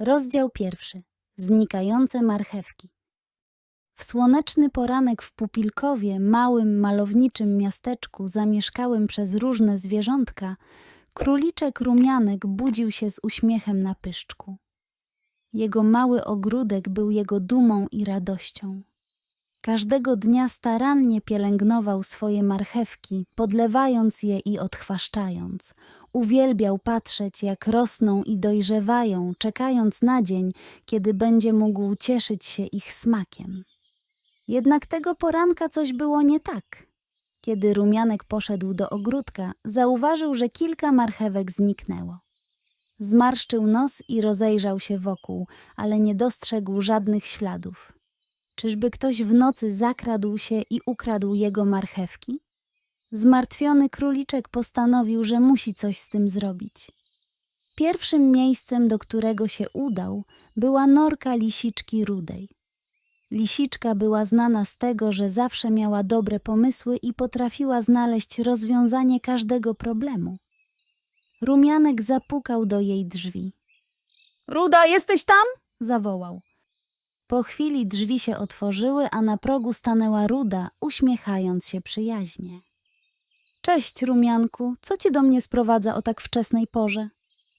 Rozdział pierwszy. Znikające marchewki. W słoneczny poranek w Pupilkowie, małym, malowniczym miasteczku zamieszkałym przez różne zwierzątka, króliczek rumianek budził się z uśmiechem na pyszczku. Jego mały ogródek był jego dumą i radością. Każdego dnia starannie pielęgnował swoje marchewki, podlewając je i odchwaszczając. Uwielbiał patrzeć, jak rosną i dojrzewają, czekając na dzień, kiedy będzie mógł cieszyć się ich smakiem. Jednak tego poranka coś było nie tak. Kiedy rumianek poszedł do ogródka, zauważył, że kilka marchewek zniknęło. Zmarszczył nos i rozejrzał się wokół, ale nie dostrzegł żadnych śladów. Czyżby ktoś w nocy zakradł się i ukradł jego marchewki? Zmartwiony króliczek postanowił, że musi coś z tym zrobić. Pierwszym miejscem, do którego się udał, była norka lisiczki rudej. Lisiczka była znana z tego, że zawsze miała dobre pomysły i potrafiła znaleźć rozwiązanie każdego problemu. Rumianek zapukał do jej drzwi. Ruda, jesteś tam? Zawołał. Po chwili drzwi się otworzyły, a na progu stanęła Ruda, uśmiechając się przyjaźnie. Cześć, Rumianku, co cię do mnie sprowadza o tak wczesnej porze?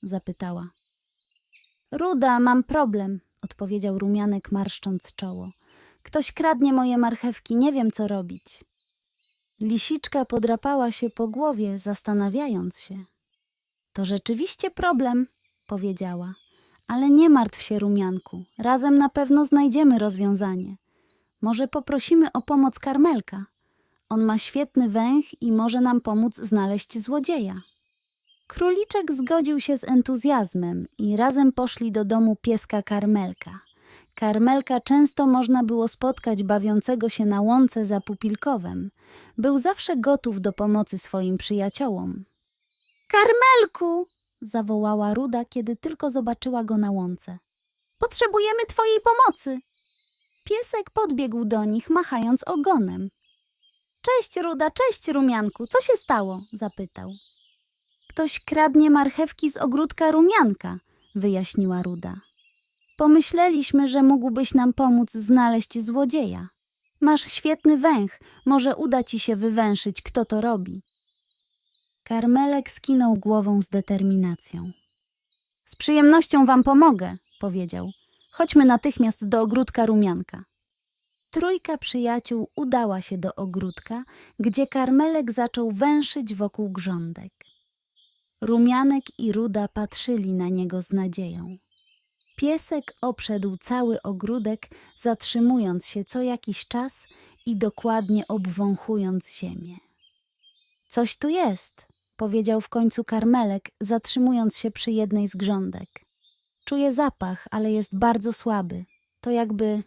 zapytała. Ruda, mam problem, odpowiedział Rumianek, marszcząc czoło. Ktoś kradnie moje marchewki, nie wiem co robić. Lisiczka podrapała się po głowie, zastanawiając się. To rzeczywiście problem, powiedziała. Ale nie martw się, Rumianku. Razem na pewno znajdziemy rozwiązanie. Może poprosimy o pomoc Karmelka. On ma świetny węch i może nam pomóc znaleźć złodzieja. Króliczek zgodził się z entuzjazmem i razem poszli do domu pieska Karmelka. Karmelka często można było spotkać bawiącego się na łące za pupilkowem. Był zawsze gotów do pomocy swoim przyjaciołom. Karmelku! zawołała Ruda, kiedy tylko zobaczyła go na łące. Potrzebujemy twojej pomocy. Piesek podbiegł do nich, machając ogonem. Cześć, Ruda, cześć, Rumianku, co się stało? zapytał. Ktoś kradnie marchewki z ogródka Rumianka, wyjaśniła Ruda. Pomyśleliśmy, że mógłbyś nam pomóc znaleźć złodzieja. Masz świetny węch, może uda ci się wywęszyć, kto to robi. Karmelek skinął głową z determinacją. Z przyjemnością wam pomogę, powiedział. Chodźmy natychmiast do ogródka rumianka. Trójka przyjaciół udała się do ogródka, gdzie Karmelek zaczął węszyć wokół grządek. Rumianek i Ruda patrzyli na niego z nadzieją. Piesek obszedł cały ogródek, zatrzymując się co jakiś czas i dokładnie obwąchując ziemię. Coś tu jest, powiedział w końcu Karmelek, zatrzymując się przy jednej z grządek. Czuję zapach, ale jest bardzo słaby. To jakby.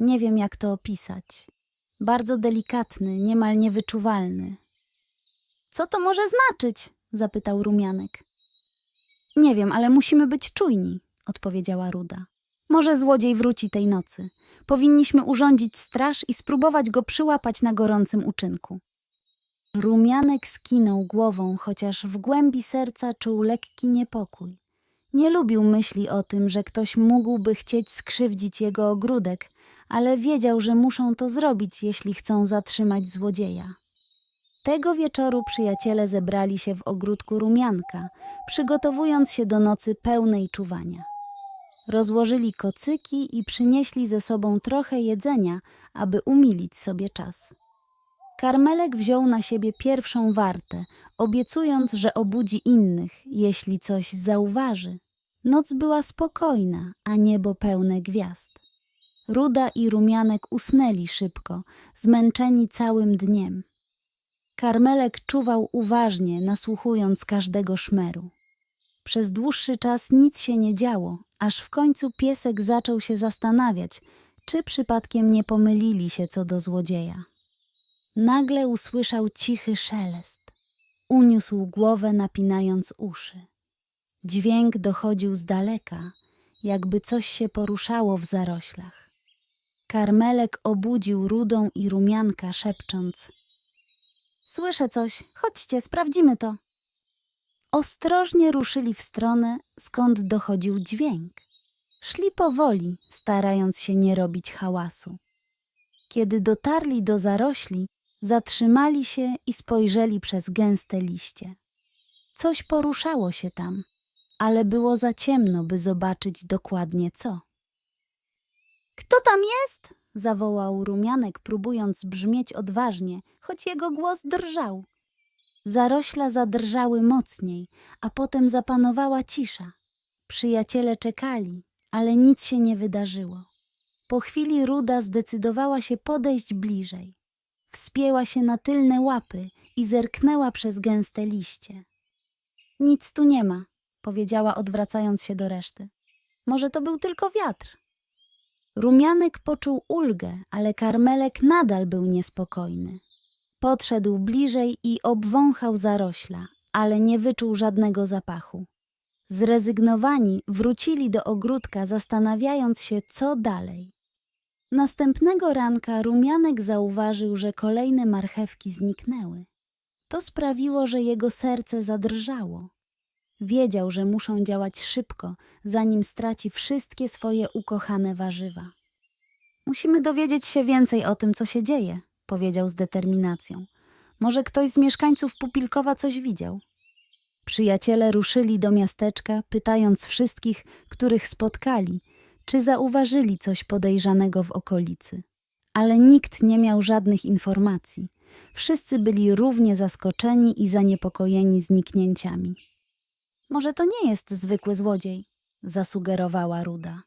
Nie wiem jak to opisać. Bardzo delikatny, niemal niewyczuwalny. Co to może znaczyć? zapytał Rumianek. Nie wiem, ale musimy być czujni, odpowiedziała Ruda. Może złodziej wróci tej nocy. Powinniśmy urządzić straż i spróbować go przyłapać na gorącym uczynku. Rumianek skinął głową, chociaż w głębi serca czuł lekki niepokój. Nie lubił myśli o tym, że ktoś mógłby chcieć skrzywdzić jego ogródek, ale wiedział, że muszą to zrobić, jeśli chcą zatrzymać złodzieja. Tego wieczoru przyjaciele zebrali się w ogródku rumianka, przygotowując się do nocy pełnej czuwania. Rozłożyli kocyki i przynieśli ze sobą trochę jedzenia, aby umilić sobie czas. Karmelek wziął na siebie pierwszą wartę, obiecując, że obudzi innych, jeśli coś zauważy. Noc była spokojna, a niebo pełne gwiazd. Ruda i Rumianek usnęli szybko, zmęczeni całym dniem. Karmelek czuwał uważnie, nasłuchując każdego szmeru. Przez dłuższy czas nic się nie działo, aż w końcu piesek zaczął się zastanawiać, czy przypadkiem nie pomylili się co do złodzieja. Nagle usłyszał cichy szelest. Uniósł głowę, napinając uszy. Dźwięk dochodził z daleka, jakby coś się poruszało w zaroślach. Karmelek obudził rudą i rumianka, szepcząc: Słyszę coś, chodźcie, sprawdzimy to. Ostrożnie ruszyli w stronę, skąd dochodził dźwięk. Szli powoli, starając się nie robić hałasu. Kiedy dotarli do zarośli, zatrzymali się i spojrzeli przez gęste liście. Coś poruszało się tam, ale było za ciemno, by zobaczyć dokładnie co. Kto tam jest? zawołał rumianek, próbując brzmieć odważnie, choć jego głos drżał. Zarośla zadrżały mocniej, a potem zapanowała cisza. Przyjaciele czekali, ale nic się nie wydarzyło. Po chwili Ruda zdecydowała się podejść bliżej. Wspięła się na tylne łapy i zerknęła przez gęste liście. Nic tu nie ma, powiedziała odwracając się do reszty. Może to był tylko wiatr. Rumianek poczuł ulgę, ale karmelek nadal był niespokojny. Podszedł bliżej i obwąchał zarośla, ale nie wyczuł żadnego zapachu. Zrezygnowani wrócili do ogródka, zastanawiając się, co dalej. Następnego ranka Rumianek zauważył, że kolejne marchewki zniknęły. To sprawiło, że jego serce zadrżało. Wiedział, że muszą działać szybko, zanim straci wszystkie swoje ukochane warzywa. Musimy dowiedzieć się więcej o tym, co się dzieje, powiedział z determinacją. Może ktoś z mieszkańców Pupilkowa coś widział. Przyjaciele ruszyli do miasteczka, pytając wszystkich, których spotkali, czy zauważyli coś podejrzanego w okolicy. Ale nikt nie miał żadnych informacji. Wszyscy byli równie zaskoczeni i zaniepokojeni zniknięciami. Może to nie jest zwykły złodziej, zasugerowała Ruda.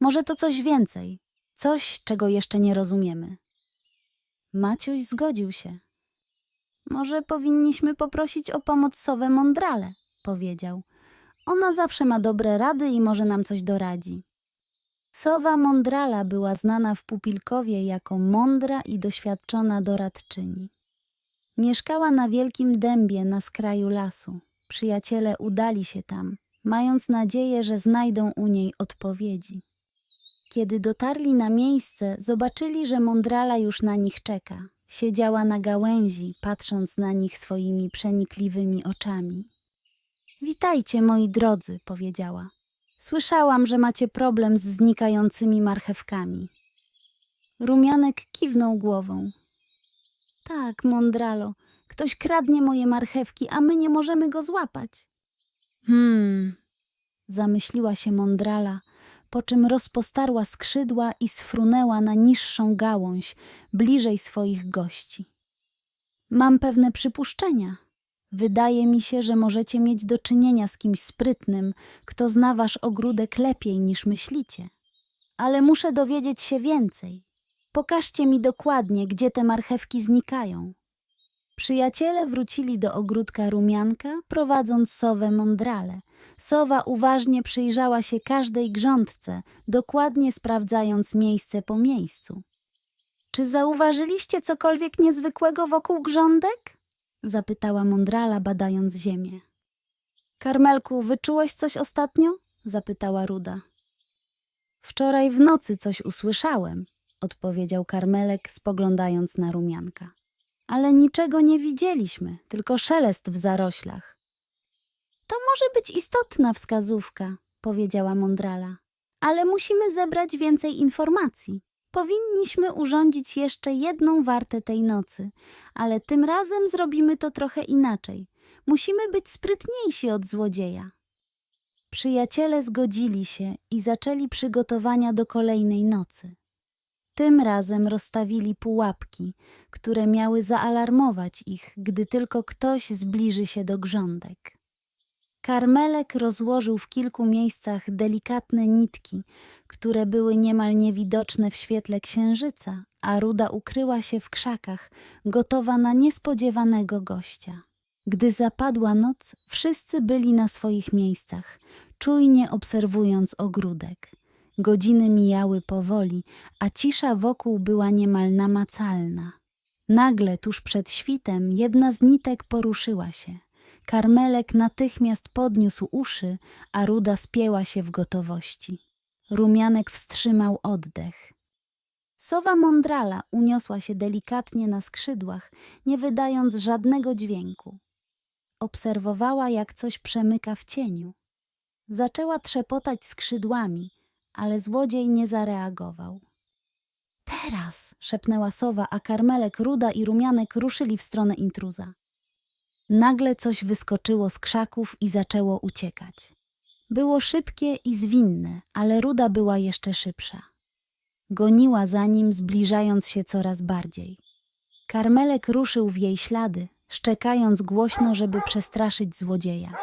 Może to coś więcej, coś, czego jeszcze nie rozumiemy. Maciuś zgodził się. Może powinniśmy poprosić o pomoc Sowę Mądrale, powiedział. Ona zawsze ma dobre rady i może nam coś doradzi. Sowa Mądrala była znana w Pupilkowie jako mądra i doświadczona doradczyni. Mieszkała na wielkim dębie na skraju lasu. Przyjaciele udali się tam, mając nadzieję, że znajdą u niej odpowiedzi. Kiedy dotarli na miejsce, zobaczyli, że mądrala już na nich czeka. Siedziała na gałęzi, patrząc na nich swoimi przenikliwymi oczami. Witajcie, moi drodzy, powiedziała. Słyszałam, że macie problem z znikającymi marchewkami. Rumianek kiwnął głową. Tak, mądralo, ktoś kradnie moje marchewki, a my nie możemy go złapać. Hmm, zamyśliła się mądrala, po czym rozpostarła skrzydła i sfrunęła na niższą gałąź, bliżej swoich gości. Mam pewne przypuszczenia. Wydaje mi się, że możecie mieć do czynienia z kimś sprytnym, kto zna wasz ogródek lepiej niż myślicie. Ale muszę dowiedzieć się więcej. Pokażcie mi dokładnie, gdzie te marchewki znikają. Przyjaciele wrócili do ogródka rumianka, prowadząc sowę mądrale. Sowa uważnie przyjrzała się każdej grządce, dokładnie sprawdzając miejsce po miejscu. Czy zauważyliście cokolwiek niezwykłego wokół grządek? zapytała mądrala, badając ziemię. Karmelku, wyczułeś coś ostatnio? zapytała Ruda. Wczoraj w nocy coś usłyszałem, odpowiedział Karmelek, spoglądając na rumianka ale niczego nie widzieliśmy, tylko szelest w zaroślach. To może być istotna wskazówka, powiedziała Mądrala, ale musimy zebrać więcej informacji. Powinniśmy urządzić jeszcze jedną wartę tej nocy, ale tym razem zrobimy to trochę inaczej. Musimy być sprytniejsi od złodzieja. Przyjaciele zgodzili się i zaczęli przygotowania do kolejnej nocy. Tym razem rozstawili pułapki, które miały zaalarmować ich, gdy tylko ktoś zbliży się do grządek. Karmelek rozłożył w kilku miejscach delikatne nitki, które były niemal niewidoczne w świetle księżyca, a Ruda ukryła się w krzakach, gotowa na niespodziewanego gościa. Gdy zapadła noc, wszyscy byli na swoich miejscach, czujnie obserwując ogródek. Godziny mijały powoli, a cisza wokół była niemal namacalna. Nagle, tuż przed świtem, jedna z nitek poruszyła się. Karmelek natychmiast podniósł uszy, a Ruda spięła się w gotowości. Rumianek wstrzymał oddech. Sowa mądrala uniosła się delikatnie na skrzydłach, nie wydając żadnego dźwięku. Obserwowała, jak coś przemyka w cieniu. Zaczęła trzepotać skrzydłami, ale złodziej nie zareagował. Teraz! szepnęła sowa, a karmelek, ruda i rumianek ruszyli w stronę intruza. Nagle coś wyskoczyło z krzaków i zaczęło uciekać. Było szybkie i zwinne, ale ruda była jeszcze szybsza. Goniła za nim, zbliżając się coraz bardziej. Karmelek ruszył w jej ślady, szczekając głośno, żeby przestraszyć złodzieja.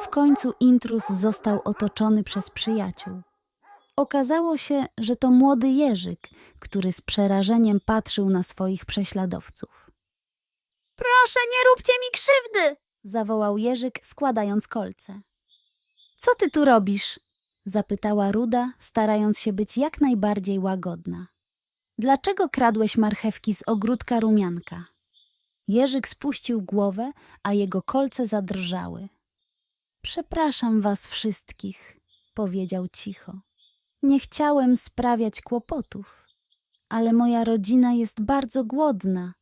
W końcu intruz został otoczony przez przyjaciół. Okazało się, że to młody jeżyk, który z przerażeniem patrzył na swoich prześladowców. Proszę, nie róbcie mi krzywdy! Zawołał jeżyk, składając kolce. Co ty tu robisz? Zapytała Ruda, starając się być jak najbardziej łagodna. Dlaczego kradłeś marchewki z ogródka rumianka? Jeżyk spuścił głowę, a jego kolce zadrżały. Przepraszam was wszystkich, powiedział cicho. Nie chciałem sprawiać kłopotów, ale moja rodzina jest bardzo głodna,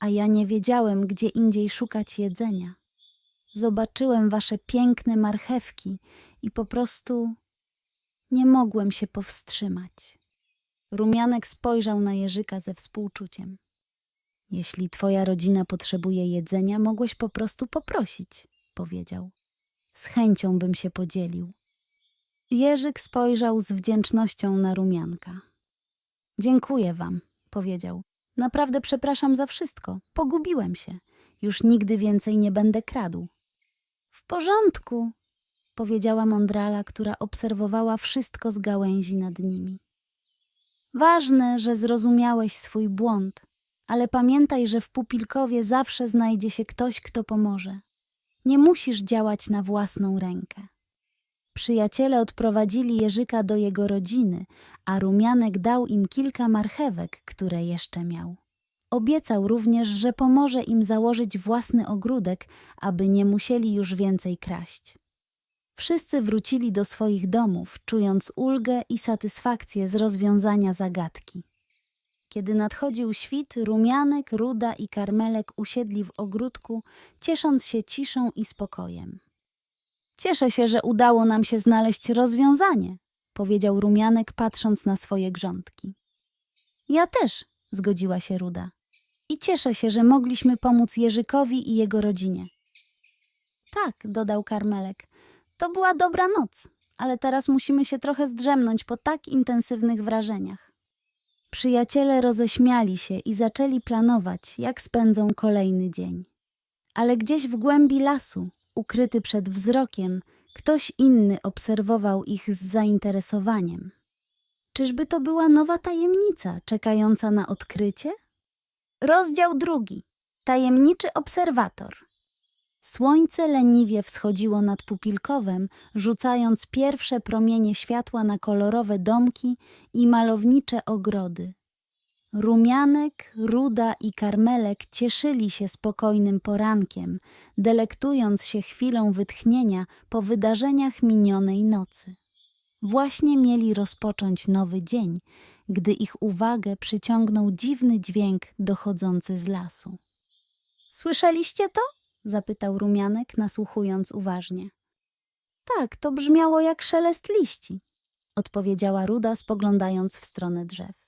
a ja nie wiedziałem, gdzie indziej szukać jedzenia. Zobaczyłem wasze piękne marchewki i po prostu nie mogłem się powstrzymać. Rumianek spojrzał na Jerzyka ze współczuciem. Jeśli twoja rodzina potrzebuje jedzenia, mogłeś po prostu poprosić, powiedział. Z chęcią bym się podzielił. Jerzyk spojrzał z wdzięcznością na rumianka. Dziękuję wam, powiedział. Naprawdę przepraszam za wszystko. Pogubiłem się. Już nigdy więcej nie będę kradł. W porządku, powiedziała mądrala, która obserwowała wszystko z gałęzi nad nimi. Ważne, że zrozumiałeś swój błąd, ale pamiętaj, że w pupilkowie zawsze znajdzie się ktoś, kto pomoże. Nie musisz działać na własną rękę. Przyjaciele odprowadzili Jerzyka do jego rodziny, a Rumianek dał im kilka marchewek, które jeszcze miał. Obiecał również, że pomoże im założyć własny ogródek, aby nie musieli już więcej kraść. Wszyscy wrócili do swoich domów, czując ulgę i satysfakcję z rozwiązania zagadki. Kiedy nadchodził świt, Rumianek, Ruda i Karmelek usiedli w ogródku, ciesząc się ciszą i spokojem. Cieszę się, że udało nam się znaleźć rozwiązanie, powiedział Rumianek, patrząc na swoje grządki. Ja też, zgodziła się Ruda. I cieszę się, że mogliśmy pomóc Jerzykowi i jego rodzinie. Tak, dodał Karmelek. To była dobra noc, ale teraz musimy się trochę zdrzemnąć po tak intensywnych wrażeniach. Przyjaciele roześmiali się i zaczęli planować, jak spędzą kolejny dzień. Ale gdzieś w głębi lasu, ukryty przed wzrokiem, ktoś inny obserwował ich z zainteresowaniem. Czyżby to była nowa tajemnica czekająca na odkrycie? Rozdział drugi. Tajemniczy obserwator. Słońce leniwie wschodziło nad Pupilkowem, rzucając pierwsze promienie światła na kolorowe domki i malownicze ogrody. Rumianek, Ruda i Karmelek cieszyli się spokojnym porankiem, delektując się chwilą wytchnienia po wydarzeniach minionej nocy. Właśnie mieli rozpocząć nowy dzień, gdy ich uwagę przyciągnął dziwny dźwięk dochodzący z lasu. Słyszeliście to? zapytał Rumianek, nasłuchując uważnie. Tak, to brzmiało jak szelest liści, odpowiedziała Ruda, spoglądając w stronę drzew.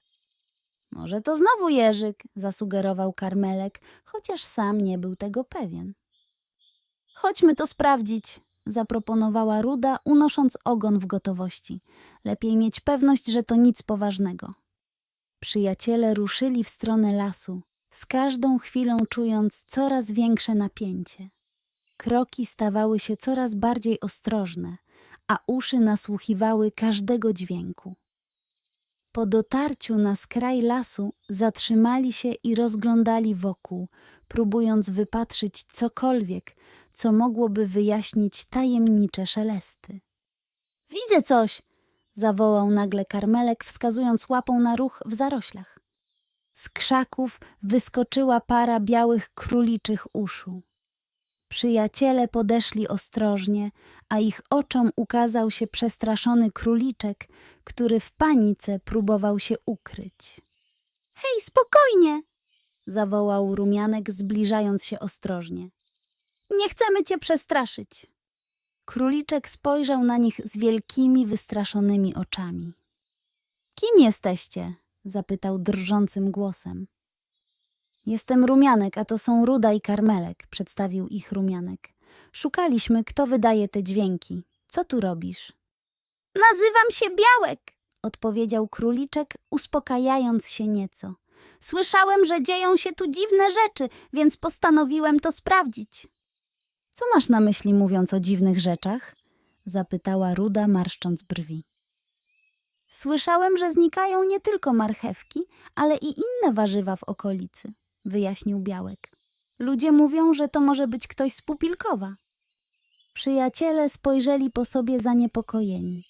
Może to znowu jeżyk, zasugerował Karmelek, chociaż sam nie był tego pewien. Chodźmy to sprawdzić, zaproponowała Ruda, unosząc ogon w gotowości. Lepiej mieć pewność, że to nic poważnego. Przyjaciele ruszyli w stronę lasu, z każdą chwilą czując coraz większe napięcie. Kroki stawały się coraz bardziej ostrożne, a uszy nasłuchiwały każdego dźwięku. Po dotarciu na skraj lasu zatrzymali się i rozglądali wokół, próbując wypatrzyć cokolwiek, co mogłoby wyjaśnić tajemnicze szelesty. Widzę coś! zawołał nagle karmelek, wskazując łapą na ruch w zaroślach. Z krzaków wyskoczyła para białych króliczych uszu. Przyjaciele podeszli ostrożnie, a ich oczom ukazał się przestraszony króliczek, który w panice próbował się ukryć. Hej, spokojnie! Zawołał rumianek, zbliżając się ostrożnie. Nie chcemy cię przestraszyć. Króliczek spojrzał na nich z wielkimi, wystraszonymi oczami. Kim jesteście? zapytał drżącym głosem. Jestem Rumianek, a to są Ruda i Karmelek, przedstawił ich Rumianek. Szukaliśmy, kto wydaje te dźwięki. Co tu robisz? Nazywam się Białek. odpowiedział króliczek, uspokajając się nieco. Słyszałem, że dzieją się tu dziwne rzeczy, więc postanowiłem to sprawdzić. Co masz na myśli, mówiąc o dziwnych rzeczach? zapytała Ruda, marszcząc brwi. Słyszałem, że znikają nie tylko marchewki, ale i inne warzywa w okolicy, wyjaśnił Białek. Ludzie mówią, że to może być ktoś z Pupilkowa. Przyjaciele spojrzeli po sobie zaniepokojeni.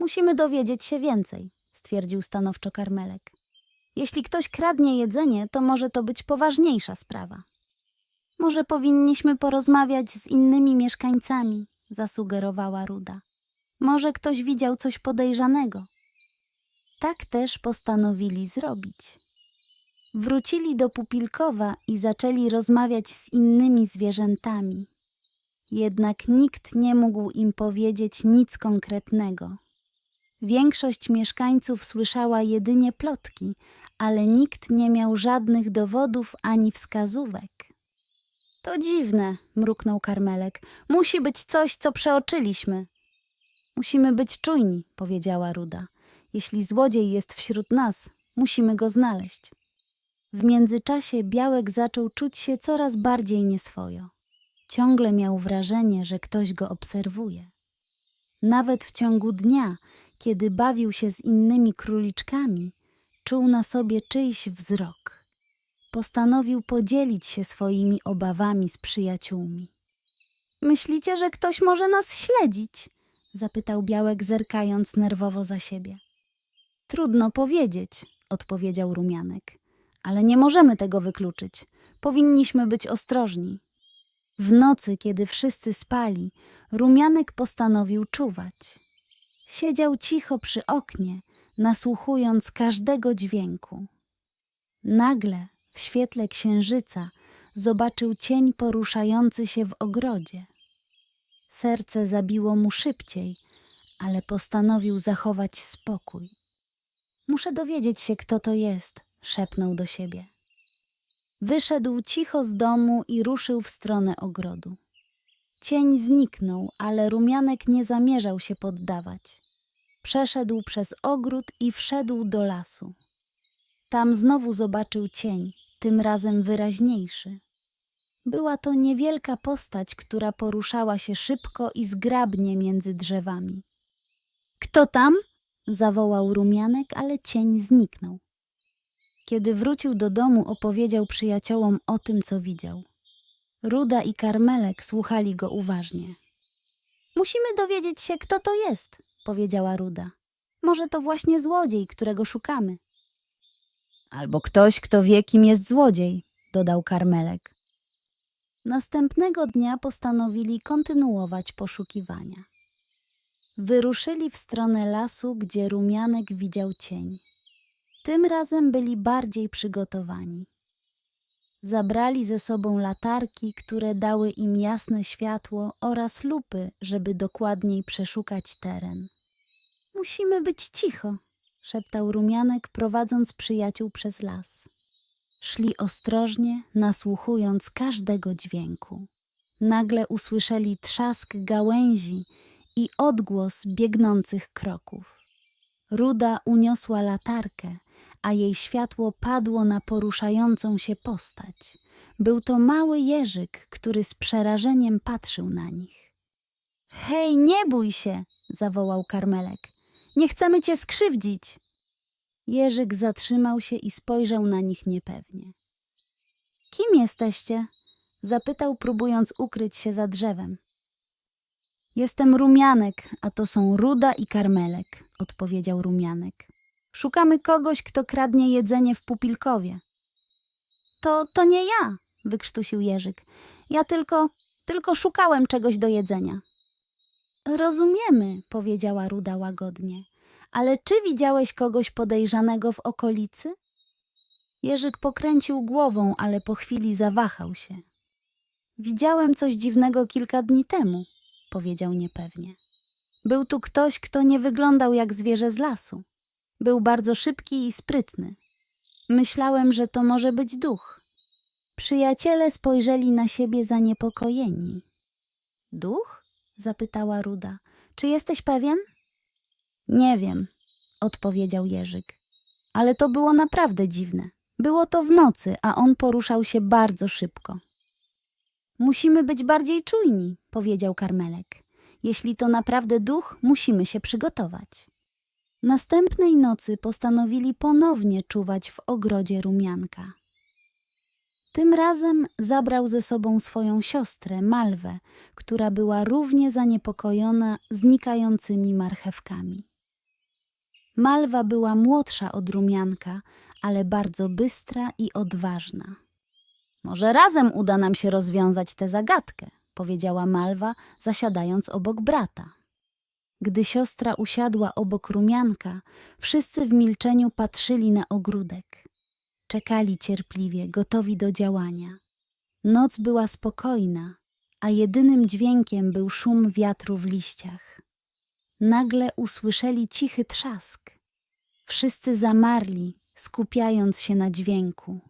Musimy dowiedzieć się więcej, stwierdził stanowczo Karmelek. Jeśli ktoś kradnie jedzenie, to może to być poważniejsza sprawa. Może powinniśmy porozmawiać z innymi mieszkańcami, zasugerowała Ruda. Może ktoś widział coś podejrzanego. Tak też postanowili zrobić. Wrócili do Pupilkowa i zaczęli rozmawiać z innymi zwierzętami. Jednak nikt nie mógł im powiedzieć nic konkretnego. Większość mieszkańców słyszała jedynie plotki, ale nikt nie miał żadnych dowodów ani wskazówek. To dziwne, mruknął Karmelek. Musi być coś, co przeoczyliśmy. Musimy być czujni, powiedziała Ruda. Jeśli złodziej jest wśród nas, musimy go znaleźć. W międzyczasie Białek zaczął czuć się coraz bardziej nieswojo. Ciągle miał wrażenie, że ktoś go obserwuje. Nawet w ciągu dnia, kiedy bawił się z innymi króliczkami, czuł na sobie czyjś wzrok. Postanowił podzielić się swoimi obawami z przyjaciółmi. Myślicie, że ktoś może nas śledzić? zapytał Białek, zerkając nerwowo za siebie. Trudno powiedzieć, odpowiedział Rumianek. Ale nie możemy tego wykluczyć. Powinniśmy być ostrożni. W nocy, kiedy wszyscy spali, Rumianek postanowił czuwać. Siedział cicho przy oknie, nasłuchując każdego dźwięku. Nagle, w świetle księżyca, zobaczył cień poruszający się w ogrodzie. Serce zabiło mu szybciej, ale postanowił zachować spokój. Muszę dowiedzieć się, kto to jest, szepnął do siebie. Wyszedł cicho z domu i ruszył w stronę ogrodu. Cień zniknął, ale rumianek nie zamierzał się poddawać. Przeszedł przez ogród i wszedł do lasu. Tam znowu zobaczył cień, tym razem wyraźniejszy. Była to niewielka postać, która poruszała się szybko i zgrabnie między drzewami. Kto tam? zawołał rumianek, ale cień zniknął. Kiedy wrócił do domu, opowiedział przyjaciołom o tym, co widział. Ruda i Karmelek słuchali go uważnie. Musimy dowiedzieć się, kto to jest, powiedziała Ruda. Może to właśnie złodziej, którego szukamy. Albo ktoś, kto wie, kim jest złodziej, dodał Karmelek. Następnego dnia postanowili kontynuować poszukiwania. Wyruszyli w stronę lasu, gdzie rumianek widział cień. Tym razem byli bardziej przygotowani. Zabrali ze sobą latarki, które dały im jasne światło oraz lupy, żeby dokładniej przeszukać teren. Musimy być cicho, szeptał rumianek, prowadząc przyjaciół przez las. Szli ostrożnie, nasłuchując każdego dźwięku. Nagle usłyszeli trzask gałęzi i odgłos biegnących kroków. Ruda uniosła latarkę, a jej światło padło na poruszającą się postać. Był to mały jeżyk, który z przerażeniem patrzył na nich. Hej, nie bój się, zawołał Karmelek. Nie chcemy cię skrzywdzić. Jerzyk zatrzymał się i spojrzał na nich niepewnie. Kim jesteście? zapytał, próbując ukryć się za drzewem. Jestem Rumianek, a to są Ruda i Karmelek, odpowiedział Rumianek. Szukamy kogoś, kto kradnie jedzenie w Pupilkowie. To, to nie ja, wykrztusił Jerzyk. Ja tylko, tylko szukałem czegoś do jedzenia. Rozumiemy, powiedziała Ruda łagodnie. Ale czy widziałeś kogoś podejrzanego w okolicy? Jerzyk pokręcił głową, ale po chwili zawahał się. Widziałem coś dziwnego kilka dni temu, powiedział niepewnie. Był tu ktoś, kto nie wyglądał jak zwierzę z lasu. Był bardzo szybki i sprytny. Myślałem, że to może być duch. Przyjaciele spojrzeli na siebie zaniepokojeni. Duch? zapytała Ruda. Czy jesteś pewien? Nie wiem, odpowiedział Jerzyk. Ale to było naprawdę dziwne. Było to w nocy, a on poruszał się bardzo szybko. Musimy być bardziej czujni, powiedział Karmelek. Jeśli to naprawdę duch, musimy się przygotować. Następnej nocy postanowili ponownie czuwać w ogrodzie rumianka. Tym razem zabrał ze sobą swoją siostrę, Malwę, która była równie zaniepokojona znikającymi marchewkami. Malwa była młodsza od rumianka, ale bardzo bystra i odważna. Może razem uda nam się rozwiązać tę zagadkę, powiedziała Malwa, zasiadając obok brata. Gdy siostra usiadła obok rumianka, wszyscy w milczeniu patrzyli na ogródek. Czekali cierpliwie, gotowi do działania. Noc była spokojna, a jedynym dźwiękiem był szum wiatru w liściach. Nagle usłyszeli cichy trzask. Wszyscy zamarli, skupiając się na dźwięku.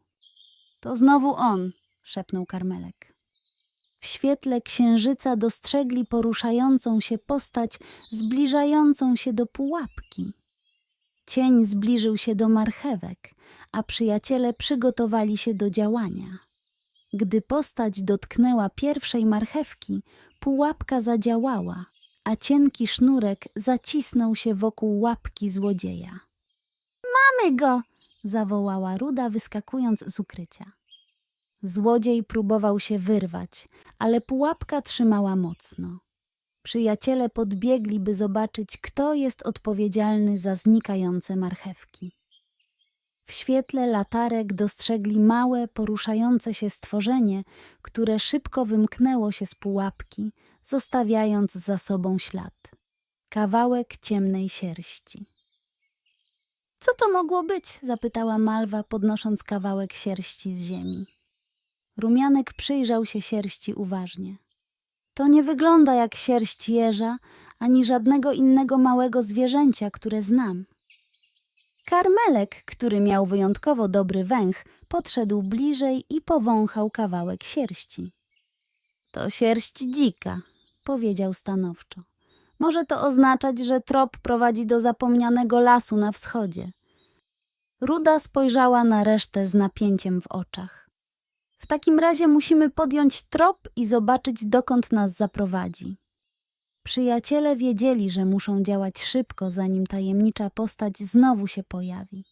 To znowu on, szepnął Karmelek. W świetle księżyca dostrzegli poruszającą się postać zbliżającą się do pułapki. Cień zbliżył się do marchewek, a przyjaciele przygotowali się do działania. Gdy postać dotknęła pierwszej marchewki, pułapka zadziałała, a cienki sznurek zacisnął się wokół łapki złodzieja. Mamy go! zawołała Ruda, wyskakując z ukrycia. Złodziej próbował się wyrwać, ale pułapka trzymała mocno. Przyjaciele podbiegli, by zobaczyć, kto jest odpowiedzialny za znikające marchewki. W świetle latarek dostrzegli małe, poruszające się stworzenie, które szybko wymknęło się z pułapki, zostawiając za sobą ślad. Kawałek ciemnej sierści. Co to mogło być? zapytała Malwa, podnosząc kawałek sierści z ziemi. Rumianek przyjrzał się sierści uważnie. To nie wygląda jak sierść jeża, ani żadnego innego małego zwierzęcia, które znam. Karmelek, który miał wyjątkowo dobry węch, podszedł bliżej i powąchał kawałek sierści. To sierść dzika, powiedział stanowczo. Może to oznaczać, że trop prowadzi do zapomnianego lasu na wschodzie. Ruda spojrzała na resztę z napięciem w oczach. W takim razie musimy podjąć trop i zobaczyć, dokąd nas zaprowadzi. Przyjaciele wiedzieli, że muszą działać szybko, zanim tajemnicza postać znowu się pojawi.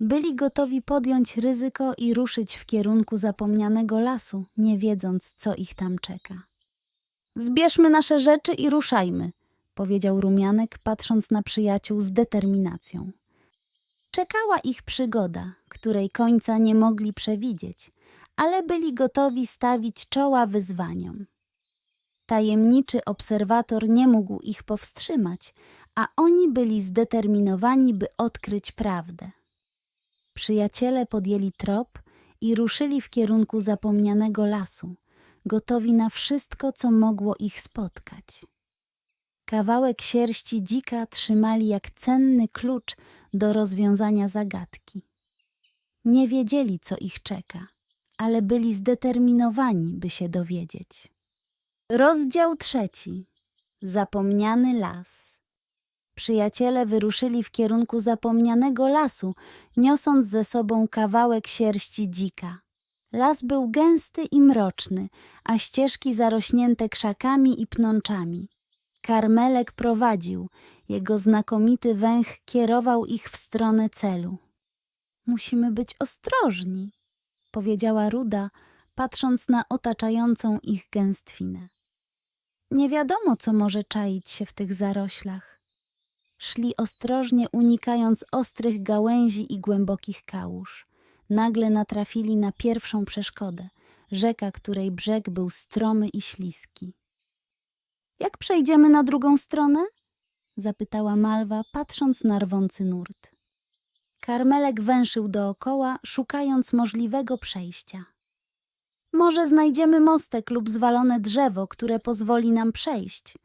Byli gotowi podjąć ryzyko i ruszyć w kierunku zapomnianego lasu, nie wiedząc, co ich tam czeka. Zbierzmy nasze rzeczy i ruszajmy, powiedział Rumianek, patrząc na przyjaciół z determinacją. Czekała ich przygoda, której końca nie mogli przewidzieć, ale byli gotowi stawić czoła wyzwaniom. Tajemniczy obserwator nie mógł ich powstrzymać, a oni byli zdeterminowani, by odkryć prawdę. Przyjaciele podjęli trop i ruszyli w kierunku zapomnianego lasu, gotowi na wszystko, co mogło ich spotkać. Kawałek sierści dzika trzymali jak cenny klucz do rozwiązania zagadki. Nie wiedzieli, co ich czeka, ale byli zdeterminowani, by się dowiedzieć. Rozdział trzeci. Zapomniany las. Przyjaciele wyruszyli w kierunku zapomnianego lasu, niosąc ze sobą kawałek sierści dzika. Las był gęsty i mroczny, a ścieżki zarośnięte krzakami i pnączami. Karmelek prowadził, jego znakomity węch kierował ich w stronę celu. Musimy być ostrożni, powiedziała Ruda, patrząc na otaczającą ich gęstwinę. Nie wiadomo, co może czaić się w tych zaroślach. Szli ostrożnie, unikając ostrych gałęzi i głębokich kałuż. Nagle natrafili na pierwszą przeszkodę rzeka, której brzeg był stromy i śliski. Jak przejdziemy na drugą stronę? zapytała Malwa, patrząc na rwący nurt. Karmelek węszył dookoła, szukając możliwego przejścia. Może znajdziemy mostek lub zwalone drzewo, które pozwoli nam przejść.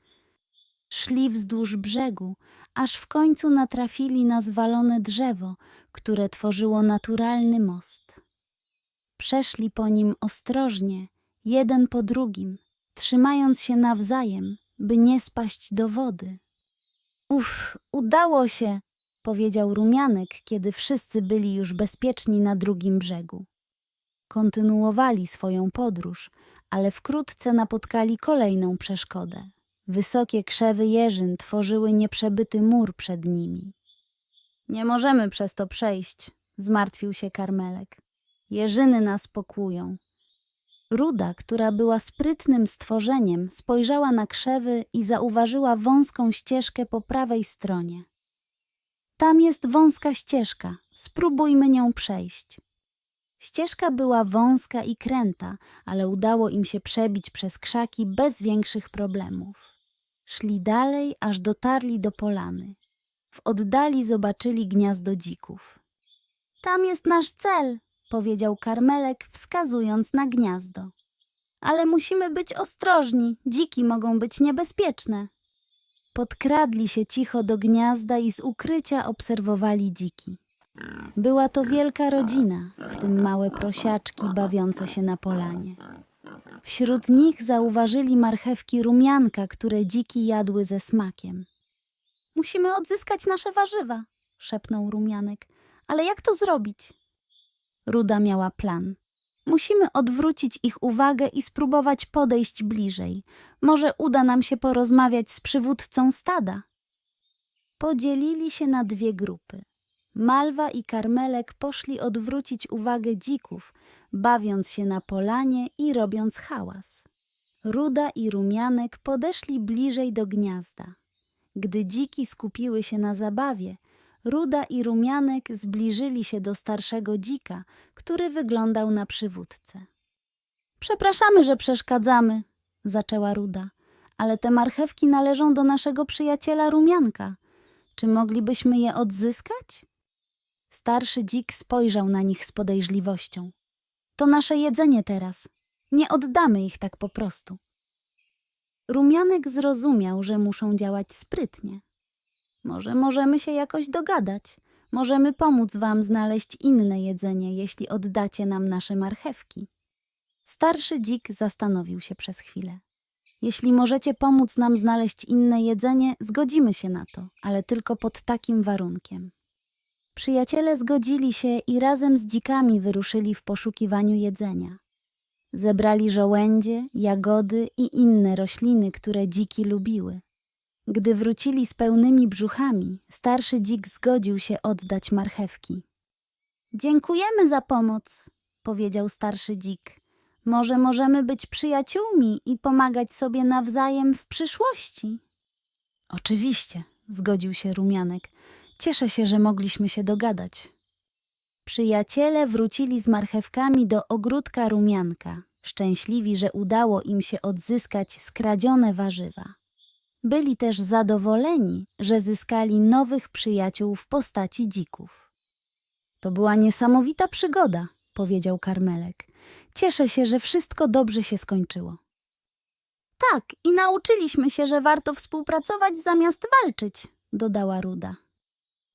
Szli wzdłuż brzegu, aż w końcu natrafili na zwalone drzewo, które tworzyło naturalny most. Przeszli po nim ostrożnie, jeden po drugim, trzymając się nawzajem, by nie spaść do wody. Uf, udało się, powiedział Rumianek, kiedy wszyscy byli już bezpieczni na drugim brzegu. Kontynuowali swoją podróż, ale wkrótce napotkali kolejną przeszkodę. Wysokie krzewy jeżyn tworzyły nieprzebyty mur przed nimi. Nie możemy przez to przejść, zmartwił się Karmelek. Jeżyny nas pokłują. Ruda, która była sprytnym stworzeniem, spojrzała na krzewy i zauważyła wąską ścieżkę po prawej stronie. Tam jest wąska ścieżka, spróbujmy nią przejść. Ścieżka była wąska i kręta, ale udało im się przebić przez krzaki bez większych problemów. Szli dalej, aż dotarli do polany. W oddali zobaczyli gniazdo dzików. Tam jest nasz cel, Powiedział Karmelek, wskazując na gniazdo. ale musimy być ostrożni. Dziki mogą być niebezpieczne. Podkradli się cicho do gniazda i z ukrycia obserwowali dziki. Była to wielka rodzina, w tym małe prosiaczki bawiące się na polanie. Wśród nich zauważyli marchewki rumianka, które dziki jadły ze smakiem. Musimy odzyskać nasze warzywa, szepnął Rumianek. Ale jak to zrobić? Ruda miała plan. Musimy odwrócić ich uwagę i spróbować podejść bliżej. Może uda nam się porozmawiać z przywódcą stada. Podzielili się na dwie grupy. Malwa i Karmelek poszli odwrócić uwagę dzików, bawiąc się na polanie i robiąc hałas. Ruda i Rumianek podeszli bliżej do gniazda. Gdy dziki skupiły się na zabawie, Ruda i Rumianek zbliżyli się do starszego dzika, który wyglądał na przywódcę. Przepraszamy, że przeszkadzamy. Zaczęła Ruda, ale te marchewki należą do naszego przyjaciela Rumianka. Czy moglibyśmy je odzyskać? Starszy dzik spojrzał na nich z podejrzliwością. To nasze jedzenie teraz. Nie oddamy ich tak po prostu. Rumianek zrozumiał, że muszą działać sprytnie. Może możemy się jakoś dogadać. Możemy pomóc wam znaleźć inne jedzenie, jeśli oddacie nam nasze marchewki. Starszy dzik zastanowił się przez chwilę. Jeśli możecie pomóc nam znaleźć inne jedzenie, zgodzimy się na to, ale tylko pod takim warunkiem. Przyjaciele zgodzili się i razem z dzikami wyruszyli w poszukiwaniu jedzenia. Zebrali żołędzie, jagody i inne rośliny, które dziki lubiły. Gdy wrócili z pełnymi brzuchami, starszy dzik zgodził się oddać marchewki. Dziękujemy za pomoc. Powiedział starszy dzik. Może możemy być przyjaciółmi i pomagać sobie nawzajem w przyszłości. Oczywiście, zgodził się Rumianek. Cieszę się, że mogliśmy się dogadać. Przyjaciele wrócili z marchewkami do ogródka Rumianka, szczęśliwi, że udało im się odzyskać skradzione warzywa. Byli też zadowoleni, że zyskali nowych przyjaciół w postaci dzików. To była niesamowita przygoda, powiedział Karmelek. Cieszę się, że wszystko dobrze się skończyło. Tak, i nauczyliśmy się, że warto współpracować zamiast walczyć, dodała Ruda.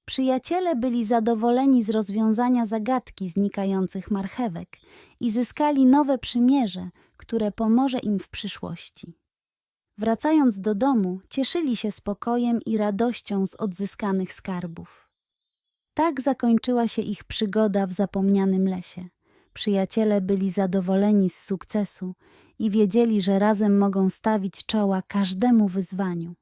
Przyjaciele byli zadowoleni z rozwiązania zagadki znikających marchewek i zyskali nowe przymierze, które pomoże im w przyszłości. Wracając do domu, cieszyli się spokojem i radością z odzyskanych skarbów. Tak zakończyła się ich przygoda w zapomnianym lesie. Przyjaciele byli zadowoleni z sukcesu i wiedzieli, że razem mogą stawić czoła każdemu wyzwaniu.